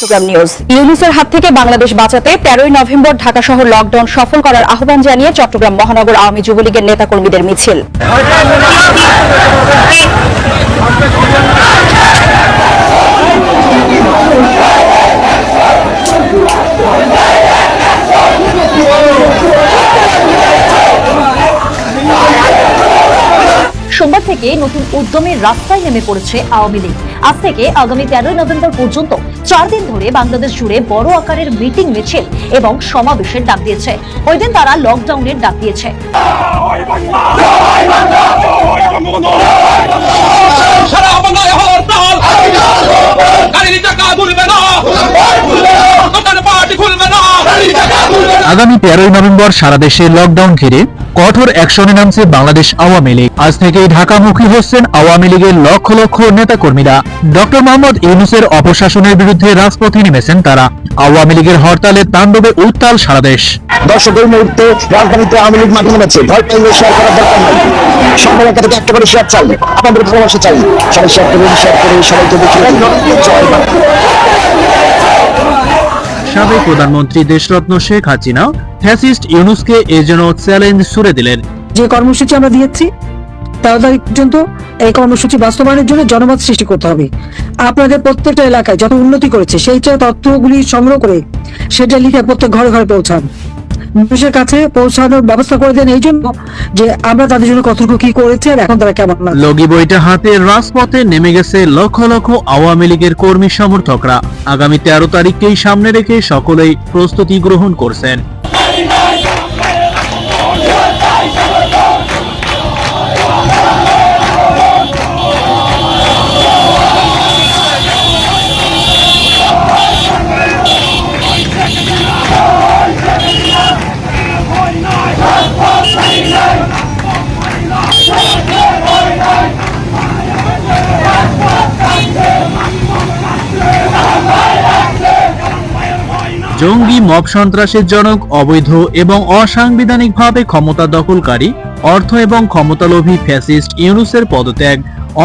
Chittagong news ইউনুসের হাত থেকে বাংলাদেশ বাঁচাতে তেরোই নভেম্বর ঢাকা শহর লকডাউন সফল করার আহ্বান জানিয়ে চট্টগ্রাম মহানগর আওয়ামী যুবলীগের নেতাকর্মীদের মিছিল। সোমবার থেকে নতুন উদ্যমের রাস্তায় নেমে পড়েছে আওয়ামী লীগ। আজ থেকে আগামী তেরোই নভেম্বর পর্যন্ত চার দিন ধরে বাংলাদেশ জুড়ে বড় আকারের মিটিং মিছিল এবং সমাবেশের ডাক দিয়েছে। ওই দিন তারা লকডাউনের ডাক দিয়েছে। আগামী তেরোই নভেম্বর সারা দেশে লকডাউন ঘিরে কঠোর অ্যাকশনে নামছে বাংলাদেশ আওয়ামী লীগ। আজ থেকেই ঢাকামুখী হচ্ছেন আওয়ামী লীগের লক্ষ লক্ষ নেতাকর্মীরা। ডক্টর মোহাম্মদ ইউনুসের অপশাসনের বিরুদ্ধে রাজপথে নেমেছেন তারা। আওয়ামী লীগের হরতালে তাণ্ডবে উত্তাল সারা দেশ। দর্শকের মুহূর্তে রাজধানীতে আওয়ামী লীগ মাঠে নেমেছে। ভয় পাইলে শেয়ার করার দরকার একটা করে শেয়ার চাই আপনাদের ভালোবাসা চাই সবাই শেয়ার শেয়ার করে জয়। সাবেক প্রধানমন্ত্রী দেশরত্ন শেখ হাসিনা ফ্যাসিস্ট ইউনুসকে এ যেন চ্যালেঞ্জ ছুড়ে দিলেন। যে কর্মসূচি আমরা দিয়েছি, তেরো পর্যন্ত এই কর্মসূচি বাস্তবায়নের জন্য জনমত সৃষ্টি করতে হবে। আপনাদের প্রত্যেকটা এলাকায় যত উন্নতি করেছে সেই তথ্যগুলি সংগ্রহ করে সেটা লিখে প্রত্যেক ঘরে ঘরে পৌঁছান। মানুষের কাছে পৌঁছানোর ব্যবস্থা করে দেন। এই জন্য যে আমরা তাদের জন্য কতটুকু কি করেছি আর এখন তারা কেমন লগি বইটা হাতে রাজপথে নেমে গেছে লক্ষ লক্ষ আওয়ামী লীগের কর্মী সমর্থকরা। আগামী তেরো তারিখকেই সামনে রেখে সকলেই প্রস্তুতি গ্রহণ করছেন। জঙ্গি, মব সন্ত্রাসের জনক, অবৈধ এবং অসাংবিধানিকভাবে ক্ষমতা দখলকারী, অর্থ এবং ক্ষমতালোভী ফ্যাসিস্ট ইউনুসের পদত্যাগ,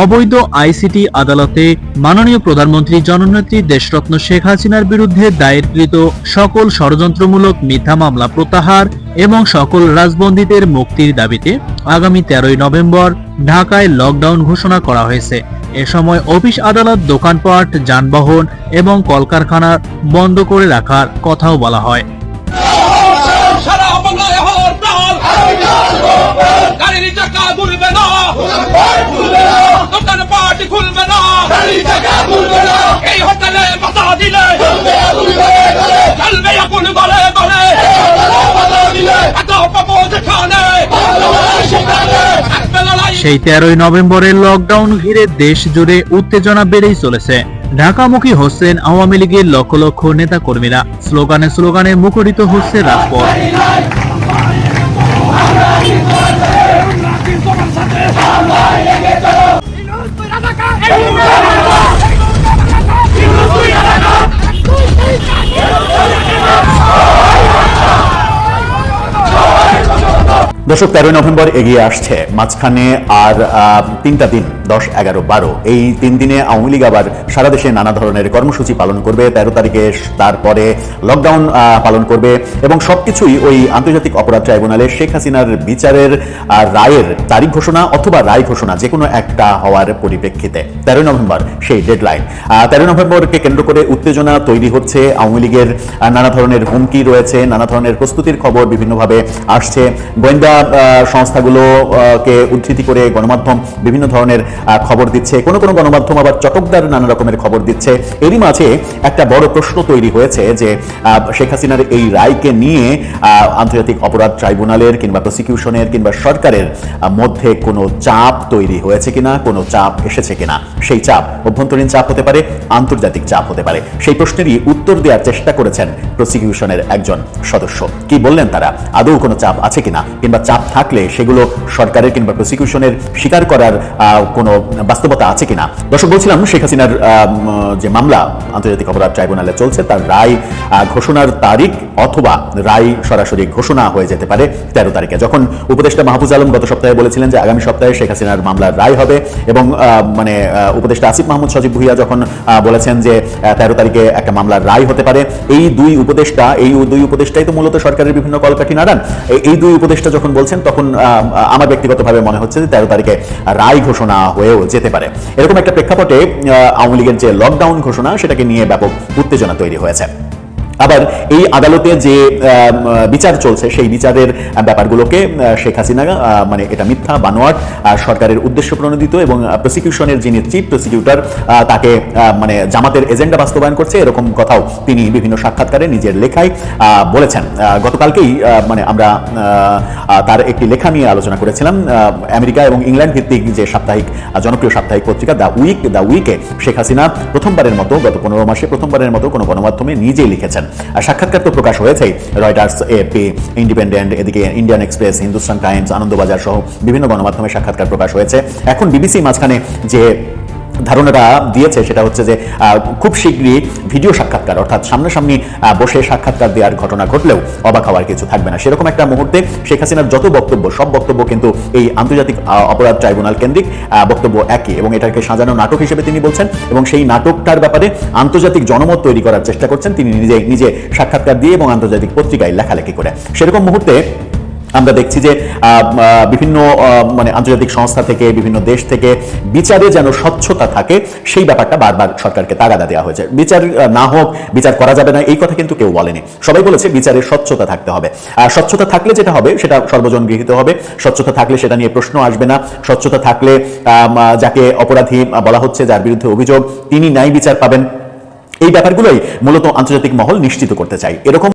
অবৈধ আইসিটি আদালতে মাননীয় প্রধানমন্ত্রী জননেত্রী দেশরত্ন শেখ হাসিনার বিরুদ্ধে দায়েরকৃত সকল ষড়যন্ত্রমূলক মিথ্যা মামলা প্রত্যাহার এবং সকল রাজবন্দীদের মুক্তির দাবিতে আগামী তেরোই নভেম্বর ঢাকায় লকডাউন ঘোষণা করা হয়েছে। এ সময় অফিস আদালত, দোকানপাট, যানবাহন এবং কলকারখানা বন্ধ করে রাখার কথাও বলা হয়। সারা বাংলায় হরতাল সেই তেরোই নভেম্বরের লকডাউন ঘিরে দেশ জুড়ে উত্তেজনা বেড়েই চলেছে। ঢাকামুখী হচ্ছেন আওয়ামী লীগের লক্ষ লক্ষ নেতা কর্মীরা স্লোগানে স্লোগানে মুখরিত হচ্ছে রাজপথ। দর্শক তেরোই নভেম্বর এগিয়ে আসছে। মাঝখানে আর তিনটা দিন দশ এগারো বারো। এই তিন দিনে আওয়ামী লীগ আবার সারা দেশে নানা ধরনের কর্মসূচি পালন করবে। তেরো তারিখে তারপরে লকডাউন পালন করবে এবং সব কিছুই ওই আন্তর্জাতিক অপরাধ ট্রাইব্যুনালে শেখ হাসিনার বিচারের রায়ের তারিখ ঘোষণা অথবা রায় ঘোষণা যে কোনো একটা হওয়ার পরিপ্রেক্ষিতে। তেরোই নভেম্বর, সেই ডেডলাইন তেরোই নভেম্বরকে কেন্দ্র করে উত্তেজনা তৈরি হচ্ছে। আওয়ামী লীগের নানা ধরনের হুমকি রয়েছে, নানা ধরনের প্রস্তুতির খবর বিভিন্নভাবে আসছে। গোয়েন্দা সংস্থাগুলোকে উদ্ধৃতি করে গণমাধ্যম বিভিন্ন ধরনের খবর দিচ্ছে। কোনো কোনো গণমাধ্যম আবার চটকদার নানা রকমের খবর দিচ্ছে। এরই মাঝে একটা বড় প্রশ্ন তৈরি হয়েছে যে শেখ হাসিনার এই রায়কে নিয়ে আন্তর্জাতিক অপরাধ ট্রাইব্যুনালের কিংবা প্রসিকিউশনের কিংবা সরকারের মধ্যে কোনো চাপ তৈরি হয়েছে কিনা, কোনো চাপ এসেছে কিনা? সেই চাপ, অভ্যন্তরীণ চাপ হতে পারে, আন্তর্জাতিক চাপ হতে পারে। সেই প্রশ্নেরই উত্তর দেওয়ার চেষ্টা করেছেন প্রসিকিউশনের একজন সদস্য। কি বললেন তারা? আদৌ কোনো চাপ আছে কিনা? কিংবা চাপ থাকলে সেগুলো সরকারের কিংবা প্রসিকিউশনের স্বীকার করার কোনো কোনো বাস্তবতা আছে কিনা? দর্শক, বলছিলাম শেখ হাসিনার যে মামলা, আন্তর্জাতিক অপরাধ ট্রাইব্যুনালে চলছে, তার রায় ঘোষণার তারিখ অথবা রায় সরাসরি ঘোষণা হয়ে যেতে পারে তেরো তারিখে। যখন উপদেষ্টা মাহফুজ আলম গত সপ্তাহে বলেছিলেন যে আগামী সপ্তাহে শেখ হাসিনার মামলার রায় হবে এবং মানে উপদেষ্টা আসিফ মাহমুদ সজীব ভুইয়া যখন বলেছেন যে তেরো তারিখে একটা মামলার রায় হতে পারে, এই দুই উপদেষ্টা, এই দুই উপদেষ্টাই তো মূলত সরকারের বিভিন্ন কলকাঠি নাড়ান। এই- দুই উপদেষ্টা যখন বলছেন তখন আমার ব্যক্তিগতভাবে মনে হচ্ছে যে তেরো তারিখে রায় ঘোষণা হয়েও যেতে পারে। এরকম একটা প্রেক্ষাপটে আওয়ামী লীগের যে লকডাউন ঘোষণা, সেটাকে নিয়ে ব্যাপক উত্তেজনা তৈরি হয়েছে। আবার এই আদালতে যে বিচার চলছে, সেই বিচারের ব্যাপারগুলোকে শেখ হাসিনা মানে এটা মিথ্যা, বানোয়াট সরকারের উদ্দেশ্য প্রণোদিত এবং প্রসিকিউশনের যিনি চিফ প্রসিকিউটর তাকে মানে জামাতের এজেন্ডা বাস্তবায়ন করছে, এরকম কথাও তিনি বিভিন্ন সাক্ষাৎকারে নিজের লেখায় বলেছেন। গতকালকেই মানে আমরা তার একটি লেখা নিয়ে আলোচনা করেছিলাম আমেরিকা এবং ইংল্যান্ড ভিত্তিক যে সাপ্তাহিক জনপ্রিয় সাপ্তাহিক পত্রিকা দ্য উইক, দ্য উইকে, শেখ হাসিনা প্রথমবারের মতো, গত পনেরো মাসে প্রথমবারের মতো কোনো গণমাধ্যমে নিজেই লিখেছেন। আর সাক্ষাৎকার তো প্রকাশ হয়েছেই। রয়টার্স এপি ইন্ডিপেন্ডেন্ট এদিকে Indian Express Hindustan Times Anandabazar সহ বিভিন্ন গণমাধ্যমে সাক্ষাৎকার প্রকাশ হয়েছে। এখন বিবিসি মাঝখানে যে ধারণাটা দিয়েছে সেটা হচ্ছে যে খুব শীঘ্রই ভিডিও সাক্ষাৎকার, অর্থাৎ সামনাসামনি বসে সাক্ষাৎকার দেওয়ার ঘটনা ঘটলেও অবাক হওয়ার কিছু থাকবে না। সেরকম একটা মুহূর্তে শেখ হাসিনার যত বক্তব্য, সব বক্তব্য কিন্তু এই আন্তর্জাতিক অপরাধ ট্রাইব্যুনাল কেন্দ্রিক বক্তব্য একই এবং এটাকে সাজানো নাটক হিসেবে তিনি বলছেন এবং সেই নাটকটার ব্যাপারে আন্তর্জাতিক জনমত তৈরি করার চেষ্টা করছেন। তিনি নিজে নিজে সাক্ষাৎকার দিয়ে এবং আন্তর্জাতিক পত্রিকায় লেখালেখি করে। সেরকম মুহূর্তে আমরা দেখছি যে বিভিন্ন মানে আন্তর্জাতিক সংস্থা থেকে, বিভিন্ন দেশ থেকে বিচারে যেন স্বচ্ছতা থাকে, সেই ব্যাপারটা বারবার সরকারকে তাগাদা দেওয়া হয়েছে। বিচার না হোক, বিচার করা যাবে না, এই কথা কিন্তু কেউ বলেনি। সবাই বলেছে বিচারে স্বচ্ছতা থাকতে হবে। আর স্বচ্ছতা থাকলে যেটা হবে, সেটা সর্বজন গৃহীত হবে। স্বচ্ছতা থাকলে সেটা নিয়ে প্রশ্ন আসবে না। স্বচ্ছতা থাকলে যাকে অপরাধী বলা হচ্ছে, যার বিরুদ্ধে অভিযোগ, তিনি ন্যায় বিচার পাবেন। এই ব্যাপারগুলোই মূলত আন্তর্জাতিক মহল নিশ্চিত করতে চাই এরকম